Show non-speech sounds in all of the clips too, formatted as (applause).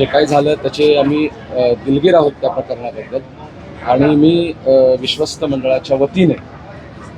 जे काय झालं त्याचे आम्ही दिलगीर आहोत त्या प्रकरणाबद्दल. आणि मी विश्वस्त मंडळाच्या वतीने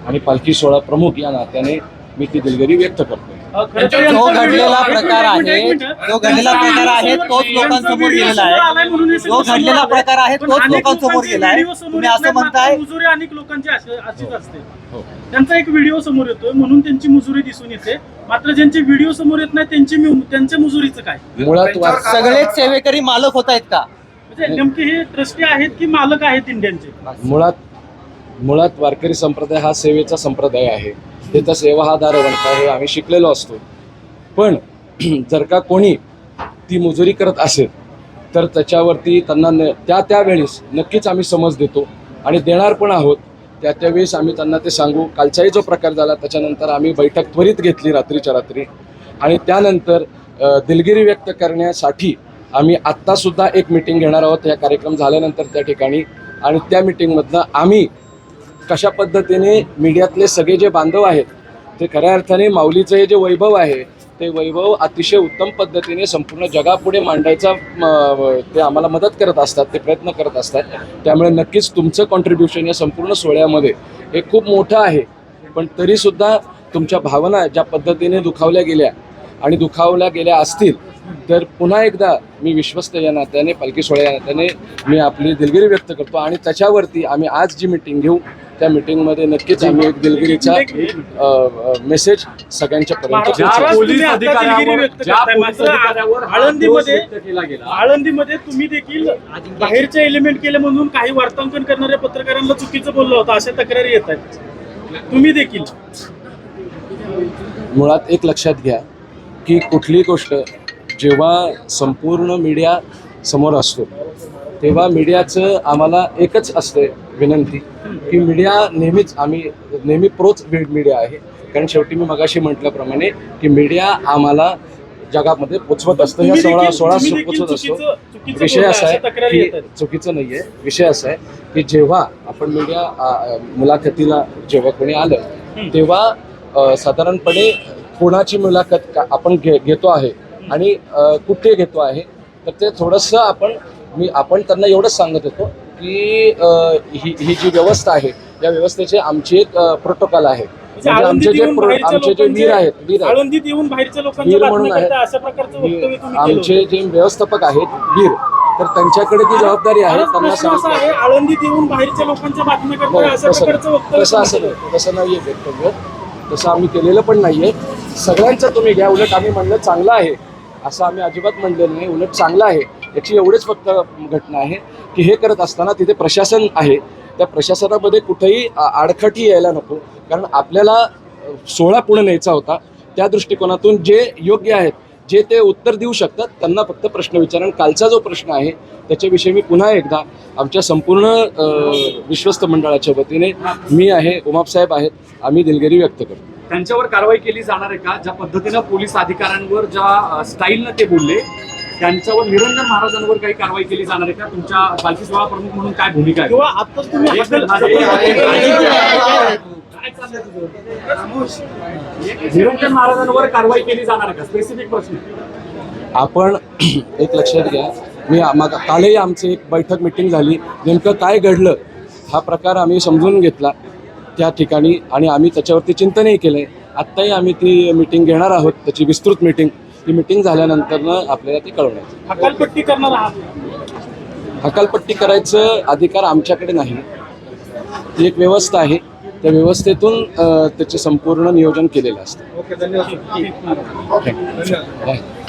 आणि पालखी सोहळा प्रमुख या नात्याने मी ती दिलगिरी व्यक्त करतो जो घडलेला प्रकार आहे जो घडलेला प्रकार आहे तोच लोकांसमोर गेलेला आहे. जो घडलेला प्रकार आहे तोच लोकांसमोर गेला आहे. तुम्ही असं म्हणताय मुजुरी अनेक लोकांची अशी- अशीच असते. हो. त्यांचा एक व्हिडिओ समोर येतोय म्हणून त्यांची मुजुरी दिसून येते. मात्र ज्यांचे व्हिडिओ समोर येत नाही त्यांची मु- त्यांच्या मुजुरीचं काय? मुळात सगळेच सेवेकरी मालक होत आहेत का? म्हणजे नेमके हे ट्रस्टी आहेत की मालक आहेत इंडियनचे? मुळात मुळात वारकरी संप्रदाय हा सेवेचा संप्रदाय आहे. त्याचा सेवा हा दारवंत हे आम्ही शिकलेलो असतो. पण (clears throat) जर का कोणी ती मजुरी करत असेल तर त्याच्यावरती त्यांना न त्या त्यावेळेस नक्कीच आम्ही समज देतो आणि देणार पण आहोत. त्या त्यावेळेस आम्ही त्यांना ते सांगू. कालचाही जो प्रकार झाला त्याच्यानंतर आम्ही बैठक त्वरित घेतली रात्रीच्या रात्री. आणि त्यानंतर दिलगिरी व्यक्त करण्यासाठी आम्ही आत्तासुद्धा एक मिटिंग घेणार आहोत. या कार्यक्रम झाल्यानंतर त्या ठिकाणी आणि त्या मिटिंगमधनं आम्ही कशा पद्धतीने मीडियातले सगळे जे बांधव आहेत ते खऱ्या अर्थाने माऊलीचं हे जे वैभव आहे ते वैभव अतिशय उत्तम पद्धतीने संपूर्ण जगापुढे मांडायचा ते आम्हाला मदत करत असतात ते प्रयत्न करत असतात. त्यामुळे नक्कीच तुमचं कॉन्ट्रीब्युशन या संपूर्ण सोहळ्यामध्ये हे खूप मोठं आहे. पण तरीसुद्धा तुमच्या भावना ज्या पद्धतीने दुखावल्या गेल्या आणि दुखावल्या गेल्या असतील तर पुन्हा एकदा मी विश्वस्त या नात्याने पालखी सोहळ्या या नात्याने मी आपली दिलगिरी व्यक्त करतो आणि त्याच्यावरती आम्ही आज जी मिटिंग घेऊ त्या मिटिंगमध्ये नक्कीच आम्ही एक दिलगिरीचा मेसेज सगळ्यांच्या पर्यंत आळंदीमध्ये आळंदीमध्ये तुम्ही देखील बाहेरचे एलिमेंट केले म्हणून काही वार्तांकन करणाऱ्या पत्रकारांना चुकीचं बोललं होतं अशा तक्रारी येत आहेत. तुम्ही देखील? मुळात एक लक्षात घ्या की कुठली गोष्ट जेव्हा संपूर्ण मीडिया समोर असतो तेव्हा मीडियाचं आम्हाला एकच असते विनंती की मीडिया नेहमीच आम्ही नेहमी प्रोच मीडिया आहे. कारण शेवटी मी मगाशी म्हटल्याप्रमाणे की मीडिया आम्हाला जगामध्ये पोचवत असतं. या सोळा सोळा पोचवत असतो. विषय असा आहे की. चुकीचं नाही आहे विषय असा आहे की जेव्हा आपण मीडिया मुलाखतीला जेव्हा कोणी आलं तेव्हा साधारणपणे कोणाची मुलाखत आपण घे घेतो आहे आणि कुठे घेतो आहे तर ते थोडंसं आपण मी आपण त्यांना एवढंच सांगत होतो की ही ही जी व्यवस्था आहे या व्यवस्थेचे आमची एक प्रोटोकॉल आहे. म्हणजे म्हणजे आमचे जे आमचे जे वीर आहेत वीर वीर म्हणून आहेत. आमचे. जे व्यवस्थापक आहेत वीर. तर त्यांच्याकडे ती जबाबदारी आहे त्यांना सांगितलं. अशा तसं असं. तसं नाही आहे वक्तव्य. तसं आम्ही केलेलं पण नाहीये. सगळ्यांचं तुम्ही घ्या उलट आम्ही म्हणलं चांगलं आहे. असं आम्ही अजिबात म्हणलेलं नाही उलट चांगलं आहे. याची एवढीच फक्त घटना आहे. की हे करत असताना तिथे प्रशासन आहे. त्या प्रशासनामध्ये कुठेही आडखटी यायला नको. कारण आपल्याला सोळा सोहळा पुढे न्यायचा होता. त्या दृष्टिकोनातून जे योग्य आहेत जे ते उत्तर देऊ शकतात त्यांना फक्त प्रश्न विचारण आणि कालचा जो प्रश्न आहे त्याच्याविषयी मी पुन्हा एकदा आमच्या संपूर्ण विश्वस्त मंडळाच्या वतीने मी आहे उमापसाहेब आहेत आम्ही दिलगिरी व्यक्त करतो. त्यांच्यावर कारवाई केली जाणार आहे का? ज्या पद्धतीनं पोलीस अधिकाऱ्यांवर ज्या स्टाईलनं ते बोलले त्यांच्यावर निरंजन महाराजांवर काही कारवाई केली जाणार आहे का? तुमच्या पालखी सोहळा प्रमुख म्हणून काय भूमिका आहे? किंवा तुम्ही हाकल-? निरंजन महाराजांवर कारवाई केली जाणार आहे का? स्पेसिफिक प्रश्न. आपण एक लक्षात घ्या. मी मग कालही आमची एक बैठक मिटिंग झाली. नेमकं काय घडलं हा प्रकार आम्ही समजून घेतला त्या ठिकाणी आणि आम्ही त्याच्यावरती चिंतनही केलं आहे आत्ताही आम्ही ती मिटिंग घेणार आहोत त्याची विस्तृत मिटिंग ती मिटिंग झाल्यानंतरनं आपल्याला ती कळवण्यात हकालपट्टी करणार आहात? हकालपट्टी करायचं अधिकार आमच्याकडे नाही. ती एक व्यवस्था आहे. त्या व्यवस्थेतून अ, त्याचे संपूर्ण नियोजन केलेलं असतं. ओके धन्यवाद. Thank you.